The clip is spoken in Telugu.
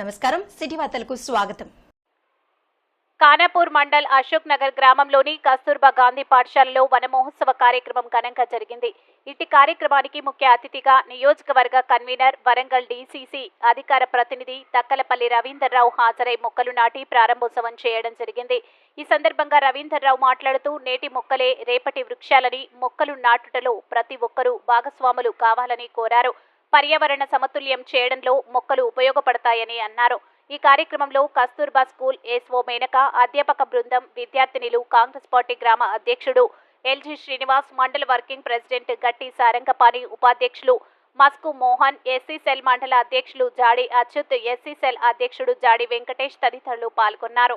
నమస్కారం. సిటీ వార్తలకు స్వాగతం. ఖానాపూర్ మండల్ అశోక్ నగర్ గ్రామంలోని కస్తూర్బా గాంధీ పాఠశాలలో వనమహోత్సవ కార్యక్రమం ఘనంగా జరిగింది. ఇట్టి కార్యక్రమానికి ముఖ్య అతిథిగా నియోజకవర్గ కన్వీనర్ వరంగల్ డీసీసీ అధికార ప్రతినిధి తక్కలపల్లి రవీందర్రావు హాజరై మొక్కలు నాటి ప్రారంభోత్సవం చేయడం జరిగింది. ఈ సందర్భంగా రవీందర్రావు మాట్లాడుతూ నేటి మొక్కలే రేపటి వృక్షాలని మొక్కలు నాటుటలో ప్రతి ఒక్కరూ భాగస్వాములు కావాలని కోరారు. పర్యావరణ సమతుల్యం చేయడంలో మొక్కలు ఉపయోగపడతాయని అన్నారు. ఈ కార్యక్రమంలో కస్తూర్బా స్కూల్ ఎస్ఓ మేనక అధ్యాపక బృందం విద్యార్థినిలు కాంగ్రెస్ పార్టీ గ్రామ అధ్యక్షుడు ఎల్జీ శ్రీనివాస్ మండల వర్కింగ్ ప్రెసిడెంట్ గట్టి సారంగపాణి ఉపాధ్యక్షులు మస్కు మోహన్ ఎస్సీ సెల్ మండల అధ్యక్షులు జాడి అచ్యుత్ ఎస్సీ సెల్ అధ్యక్షుడు జాడి వెంకటేష్ తదితరులు పాల్గొన్నారు.